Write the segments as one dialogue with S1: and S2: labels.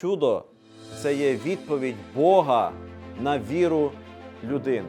S1: Чудо це є відповідь Бога на віру людини.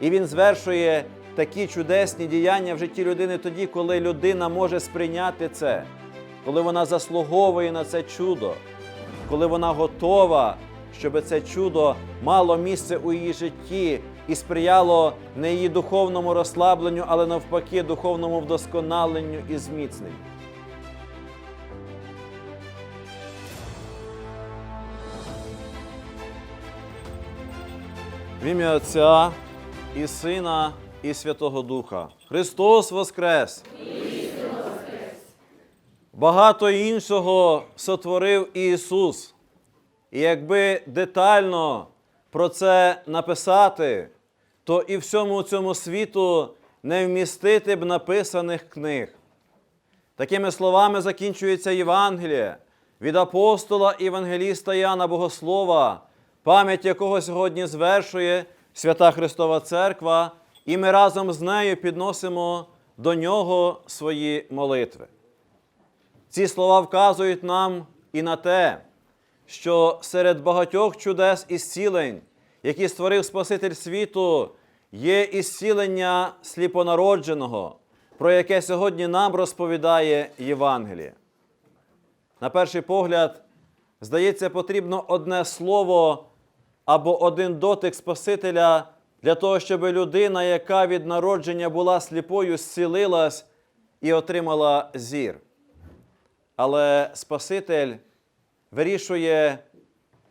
S1: І він звершує такі чудесні діяння в житті людини тоді, коли людина може сприйняти це, коли вона заслуговує на це чудо, коли вона готова, щоб це чудо мало місце у її житті і сприяло не її духовному розслабленню, але навпаки духовному вдосконаленню і зміцненню. В ім'я Отця і Сина, і Святого Духа. Христос Воскрес! Багато іншого сотворив Ісус. І якби детально про це написати, то і всьому цьому світу не вмістити б написаних книг. Такими словами закінчується Євангеліє від апостола Євангеліста Яна Богослова, пам'ять якого сьогодні звершує Свята Христова Церква, і ми разом з нею підносимо до нього свої молитви. Ці слова вказують нам і на те, що серед багатьох чудес і зцілень, які створив Спаситель світу, є і зцілення сліпонародженого, про яке сьогодні нам розповідає Євангеліє. На перший погляд, здається, потрібно одне слово або один дотик Спасителя для того, щоб людина, яка від народження була сліпою, зцілилась і отримала зір. Але Спаситель вирішує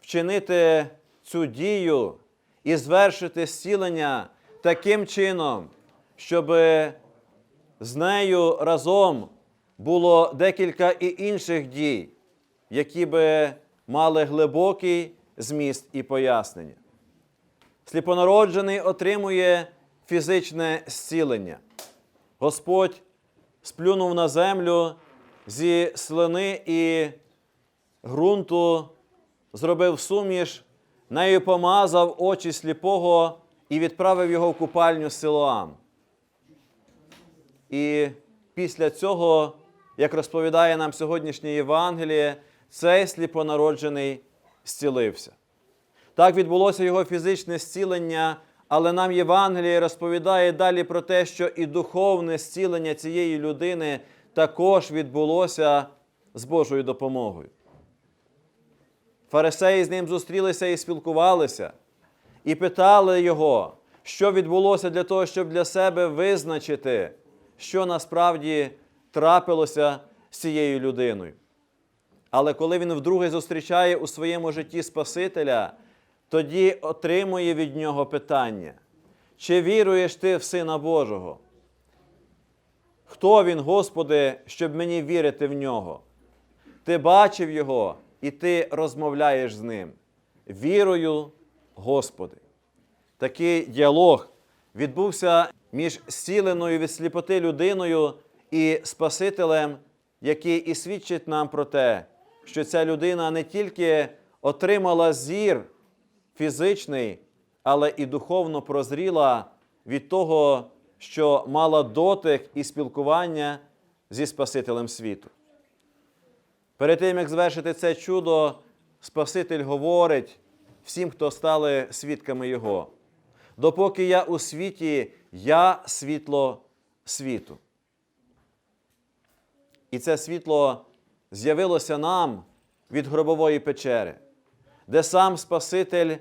S1: вчинити цю дію і звершити зцілення таким чином, щоб з нею разом було декілька і інших дій, які би мали глибокий зміст і пояснення. Сліпонароджений отримує фізичне зцілення. Господь сплюнув на землю зі слини і ґрунту, зробив суміш, нею помазав очі сліпого і відправив його в купальню Силоам. І після цього, як розповідає нам сьогоднішнє Євангеліє, цей сліпонароджений зцілився. Так відбулося його фізичне зцілення, але нам Євангеліє розповідає далі про те, що і духовне зцілення цієї людини також відбулося з Божою допомогою. Фарисеї з ним зустрілися і спілкувалися, і питали його, що відбулося для того, щоб для себе визначити, що насправді трапилося з цією людиною. Але коли він вдруге зустрічає у своєму житті Спасителя, тоді отримує від нього питання: чи віруєш ти в Сина Божого? Хто він, Господи, щоб мені вірити в нього? Ти бачив його і ти розмовляєш з ним. Вірою, Господи. Такий діалог відбувся між зціленою від сліпоти людиною і Спасителем, який і свідчить нам про те, що ця людина не тільки отримала зір фізичний, але і духовно прозріла від того, що мала дотик і спілкування зі Спасителем світу. Перед тим, як звершити це чудо, Спаситель говорить всім, хто стали свідками Його. Допоки я у світі, я світло світу. І це світло з'явилося нам від гробової печери, де сам Спаситель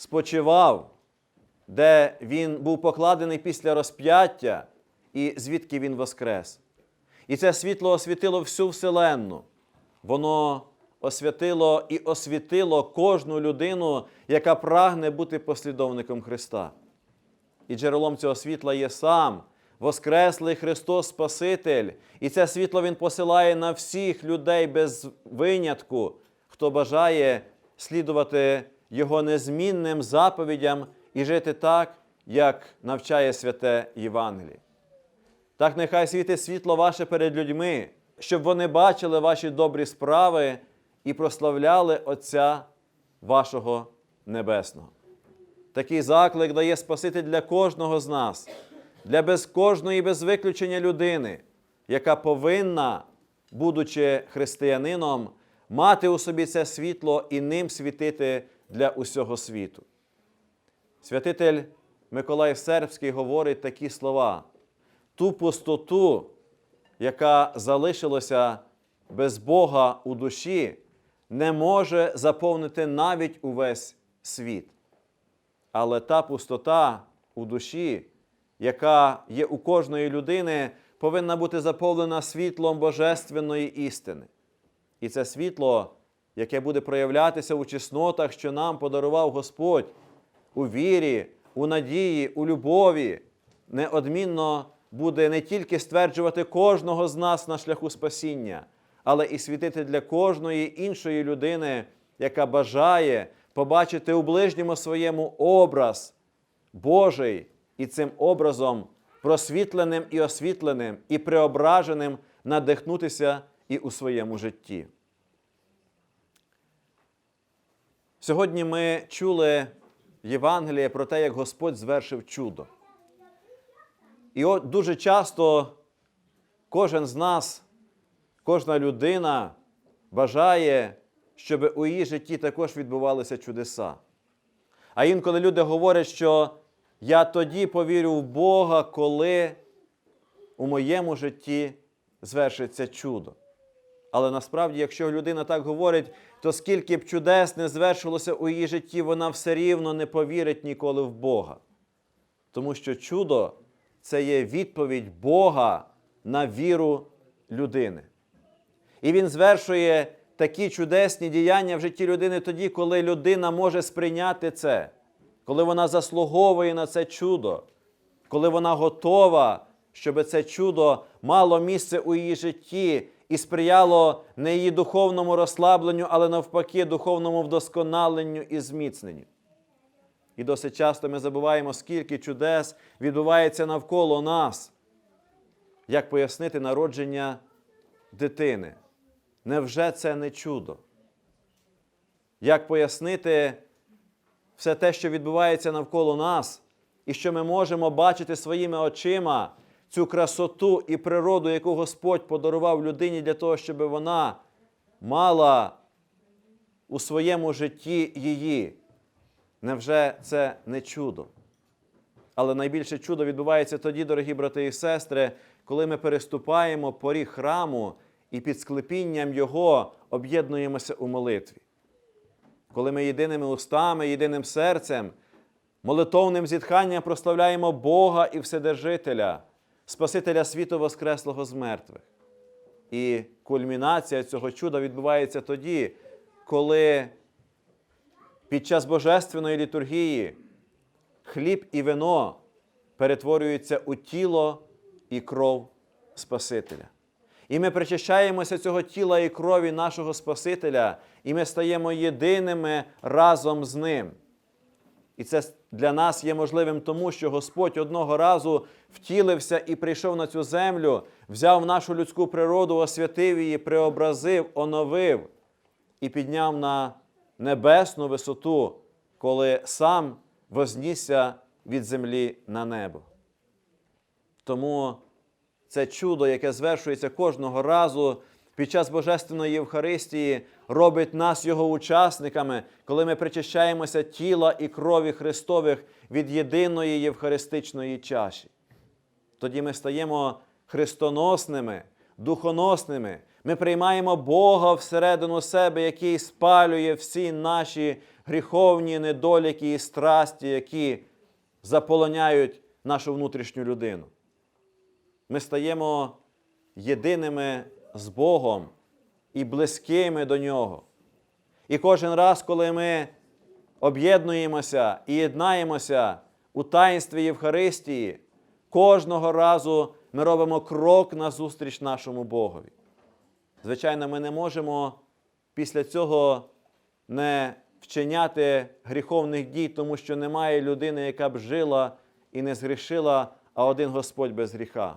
S1: спочивав, де він був покладений після розп'яття, і звідки він воскрес. І це світло освітило всю вселенну. Воно освятило і освітило кожну людину, яка прагне бути послідовником Христа. І джерелом цього світла є сам, Воскреслий Христос Спаситель. І це світло Він посилає на всіх людей без винятку, хто бажає слідувати Його незмінним заповідям і жити так, як навчає святе Євангеліє. Так нехай світить світло ваше перед людьми, щоб вони бачили ваші добрі справи і прославляли Отця вашого Небесного. Такий заклик дає Спаситель для кожного з нас, для без кожної без виключення людини, яка повинна, будучи християнином, мати у собі це світло і ним світити для усього світу. Святитель Миколай Сербський говорить такі слова: ту пустоту, яка залишилася без Бога у душі, не може заповнити навіть увесь світ. Але та пустота у душі, яка є у кожної людини, повинна бути заповнена світлом божественної істини. І це світло, яке буде проявлятися у чеснотах, що нам подарував Господь, у вірі, у надії, у любові, неодмінно буде не тільки стверджувати кожного з нас на шляху спасіння, але і світити для кожної іншої людини, яка бажає побачити у ближньому своєму образ Божий і цим образом просвітленим і освітленим, і преображеним надихнутися і у своєму житті. Сьогодні ми чули Євангеліє про те, як Господь звершив чудо. І от дуже часто кожен з нас, кожна людина бажає, щоб у її житті також відбувалися чудеса. А інколи люди говорять, що я тоді повірю в Бога, коли у моєму житті звершиться чудо. Але насправді, якщо людина так говорить, то скільки б чудес не звершилося у її житті, вона все рівно не повірить ніколи в Бога. Тому що чудо це є відповідь Бога на віру людини. І Він звершує такі чудесні діяння в житті людини тоді, коли людина може сприйняти це, коли вона заслуговує на це чудо, коли вона готова, щоб це чудо мало місце у її житті і сприяло не її духовному розслабленню, але навпаки, духовному вдосконаленню і зміцненню. І досить часто ми забуваємо, скільки чудес відбувається навколо нас. Як пояснити народження дитини? Невже це не чудо? Як пояснити все те, що відбувається навколо нас, і що ми можемо бачити своїми очима цю красоту і природу, яку Господь подарував людині для того, щоб вона мала у своєму житті її? Невже це не чудо? Але найбільше чудо відбувається тоді, дорогі брати і сестри, коли ми переступаємо поріг храму і під склепінням Його об'єднуємося у молитві. Коли ми єдиними устами, єдиним серцем, молитовним зітханням прославляємо Бога і Вседержителя, Спасителя світу Воскреслого з мертвих. І кульмінація цього чуда відбувається тоді, коли під час божественної літургії хліб і вино перетворюються у тіло і кров Спасителя. І ми причащаємося цього тіла і крові нашого Спасителя, і ми стаємо єдиними разом з Ним. І це для нас є можливим тому, що Господь одного разу втілився і прийшов на цю землю, взяв нашу людську природу, освятив її, преобразив, оновив і підняв на небесну висоту, коли сам вознісся від землі на небо. Тому це чудо, яке звершується кожного разу під час Божественної Євхаристії, робить нас його учасниками, коли ми причащаємося тіла і крові Христових від єдиної євхаристичної чаші. Тоді ми стаємо христоносними, духоносними. Ми приймаємо Бога всередину себе, який спалює всі наші гріховні недоліки і страсті, які заполоняють нашу внутрішню людину. Ми стаємо єдиними з Богом і близькими до Нього. І кожен раз, коли ми об'єднуємося і єднаємося у таїнстві Євхаристії, кожного разу ми робимо крок назустріч нашому Богові. Звичайно, ми не можемо після цього не вчиняти гріховних дій, тому що немає людини, яка б жила і не згрішила, а один Господь без гріха.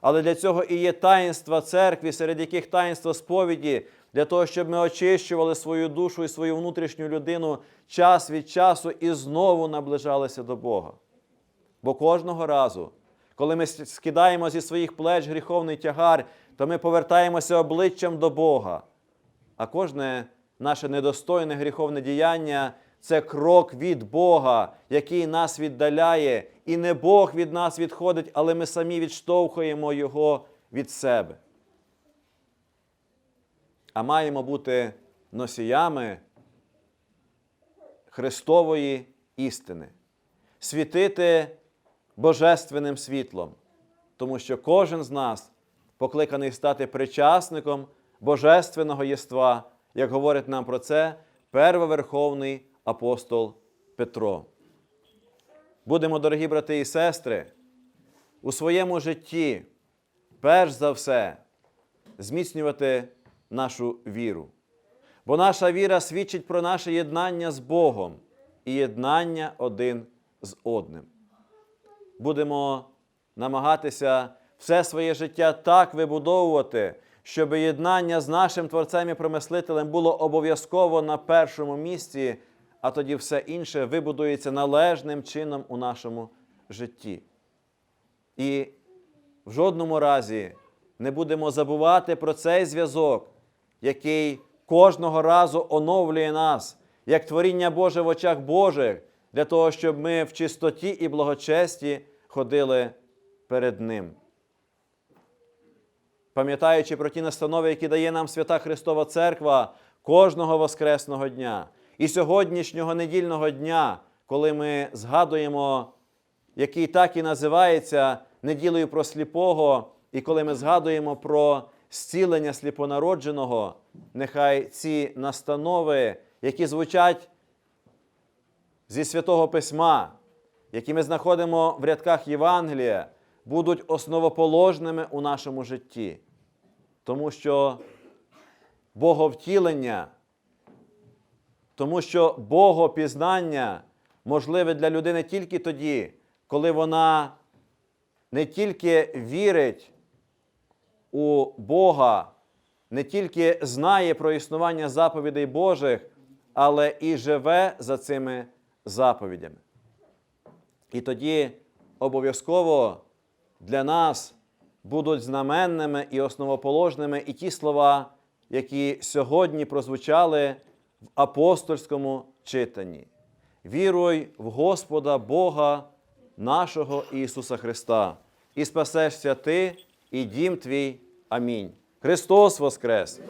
S1: Але для цього і є таїнства церкві, серед яких таїнство сповіді, для того, щоб ми очищували свою душу і свою внутрішню людину час від часу і знову наближалися до Бога. Бо кожного разу, коли ми скидаємо зі своїх плеч гріховний тягар, то ми повертаємося обличчям до Бога. а кожне наше недостойне гріховне діяння це крок від Бога, який нас віддаляє, і не Бог від нас відходить, але ми самі відштовхуємо Його від себе. А маємо бути носіями Христової істини, світити божественним світлом, тому що кожен з нас покликаний стати причасником божественного єства, як говорить нам про це первоверховний апостол Петро. Будемо, дорогі брати і сестри, у своєму житті, перш за все, зміцнювати нашу віру. Бо наша віра свідчить про наше єднання з Богом і єднання один з одним. Будемо намагатися все своє життя так вибудовувати, щоб єднання з нашим Творцем і промислителем було обов'язково на першому місці, а тоді все інше вибудується належним чином у нашому житті. І в жодному разі не будемо забувати про цей зв'язок, який кожного разу оновлює нас, як творіння Боже в очах Божих, для того, щоб ми в чистоті і благочесті ходили перед Ним. Пам'ятаючи про ті настанови, які дає нам Свята Христова Церква кожного Воскресного дня і сьогоднішнього недільного дня, коли ми згадуємо, який так і називається неділею про сліпого, і коли ми згадуємо про зцілення сліпонародженого, нехай ці настанови, які звучать зі Святого Письма, які ми знаходимо в рядках Євангелія, будуть основоположними у нашому житті. Тому що Боговтілення, тому що Богопізнання можливе для людини тільки тоді, коли вона не тільки вірить у Бога, не тільки знає про існування заповідей Божих, але і живе за цими заповідями. І тоді обов'язково для нас будуть знаменними і основоположними і ті слова, які сьогодні прозвучали в апостольському читанні. Віруй в Господа Бога нашого Ісуса Христа, і спасешся ти і дім твій. Амінь. Христос Воскрес!